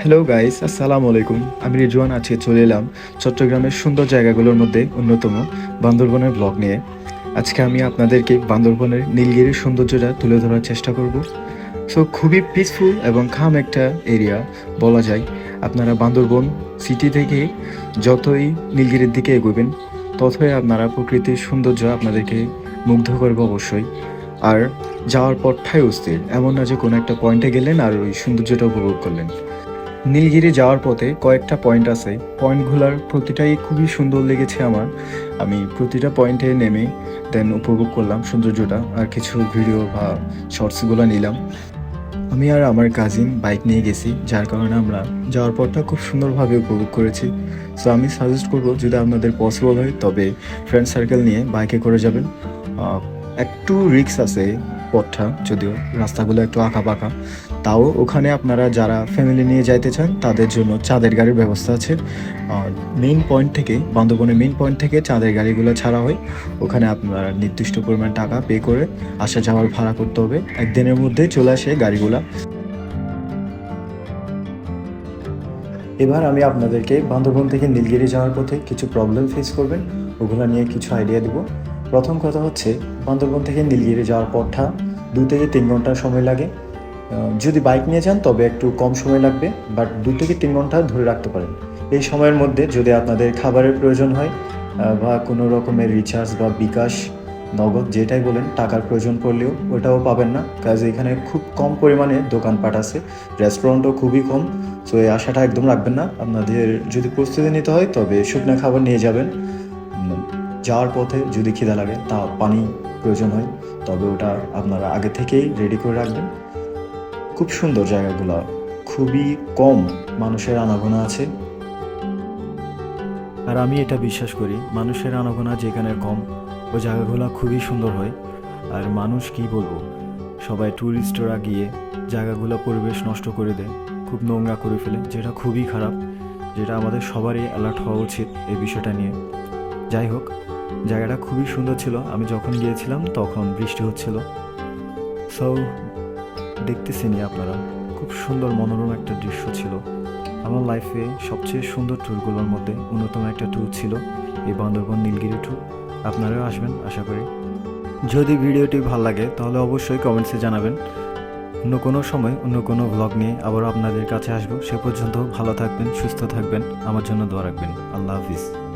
Hello guys আসসালামু আলাইকুম আমি রিজওয়ান আজকে চলে এলাম চট্টগ্রামের সুন্দর জায়গাগুলোর মধ্যে অন্যতম বান্দরবনের ব্লগ নিয়ে। আজকে আমি আপনাদেরকে বান্দরবনের নীলগিরির সৌন্দর্যটা তুলে ধরার চেষ্টা করব। সো খুবই পিসফুল এবং খাম একটা এরিয়া বলা যায়। আপনারা বান্দরবন সিটি থেকে যতই নীলগিরির দিকে এগোবেন, ততই আপনারা প্রকৃতির সৌন্দর্য আপনাদেরকে মুগ্ধ করবে অবশ্যই। আর যাওয়ার পর পথটাই অস্থির, এমন না যে কোনো একটা পয়েন্টে গেলেন আর ওই সৌন্দর্যটা উপভোগ করলেন। নীলগিরি যাওয়ার পথে কয়েকটা পয়েন্ট আছে। পয়েন্টগুলোর প্রতিটাই খুবই সুন্দর লেগেছে আমার। আমি প্রতিটা পয়েন্টে নেমে দেন উপভোগ করলাম সৌন্দর্যটা আর কিছু ভিডিও বা শর্টসগুলো নিলাম। আমি আর আমার কাজিন বাইক নিয়ে গেছি, যার কারণে আমরা যাওয়ার পরটা খুব সুন্দরভাবে উপভোগ করেছি। সো আমি সাজেস্ট করব, যদি আপনাদের পসিবল হয়, তবে ফ্রেন্ড সার্কেল নিয়ে বাইকে করে যাবেন। একটু রিক্স আছে পথটা, যদিও রাস্তাগুলো একটু আঁকা বাঁকা তাও ওখানে আপনারা যারা ফ্যামিলি নিয়ে যাইতে চান, তাদের জন্য চাঁদের গাড়ির ব্যবস্থা আছে। মেইন পয়েন্ট থেকে, বান্দরবনের মেইন পয়েন্ট থেকে চাঁদের গাড়িগুলো ছাড়া হয়। ওখানে আপনারা নির্দিষ্ট পরিমাণ টাকা পে করে আসা যাওয়ার ভাড়া করতে হবে। একদিনের মধ্যে চলে আসে গাড়িগুলা। এবার আমি আপনাদেরকে বান্দরবন থেকে নীলগিরি যাওয়ার পথে কিছু প্রবলেম ফেস করবেন। ওগুলো নিয়ে কিছু আইডিয়া দিব। প্রথম কথা হচ্ছে, বান্দরবন থেকে নীলগিরি যাওয়ার পথটা দু থেকে তিন ঘণ্টা সময় লাগে। যদি বাইক নিয়ে যান, তবে একটু কম সময় লাগবে বাট দু থেকে তিন ঘণ্টা ধরে রাখতে পারেন। এই সময়ের মধ্যে যদি আপনাদের খাবারের প্রয়োজন হয় বা কোনো রকমের রিচার্জ বা বিকাশ, নগদ, যেটাই বলেন, টাকার প্রয়োজন পড়লেও ওটাও পাবেন না। কাজ এখানে খুব কম পরিমাণে দোকানপাট আছে রেস্টুরেন্টও খুবই কম সো এই আশাটা একদম রাখবেন না। আপনাদের যদি প্রস্তুতি নিতে হয়, তবে শুকনো খাবার নিয়ে যাবেন। যাওয়ার পথে যদি খিদা লাগে, তা পানি প্রয়োজন হয়, তবে ওটা আপনারা আগে থেকেই রেডি করে রাখবেন। খুব সুন্দর জায়গাগুলো। খুবই কম মানুষের আনাগোনা আছে। আর আমি এটা বিশ্বাস করি, মানুষের আনাগোনা যেখানে কম ওই জায়গাগুলো খুবই সুন্দর হয়। আর মানুষ কি বলব, সবাই ট্যুরিস্টরা গিয়ে জায়গাগুলো পরিবেশ নষ্ট করে দেয়, খুব নোংরা করে ফেলে, যেটা খুবই খারাপ, যেটা আমাদের সবারই অ্যালার্ট হওয়া উচিত এই বিষয়টা নিয়ে। যাই হোক, জায়গাটা খুবই সুন্দর ছিল, আমি যখন গিয়েছিলাম তখন বৃষ্টি হচ্ছিল। সো দেখতেছেনই আপনারা। খুব সুন্দর মনোরম একটা দৃশ্য ছিল। আমার লাইফে সবচেয়ে সুন্দর ট্যুরগুলোর মধ্যে অন্যতম একটা ট্যুর ছিল এই বান্দরবন নীলগিরি ট্যুর আপনারাও আসবেন, আশা করি। যদি ভিডিওটি ভালো লাগে, তাহলে অবশ্যই কমেন্টসে জানাবেন। অন্য কোনো সময়, অন্য কোনো ভ্লগ নিয়ে আবার আপনাদের কাছে আসব। সে পর্যন্ত ভালো থাকবেন, সুস্থ থাকবেন। আমার জন্য দোয়া রাখবেন। আল্লাহ হাফিজ।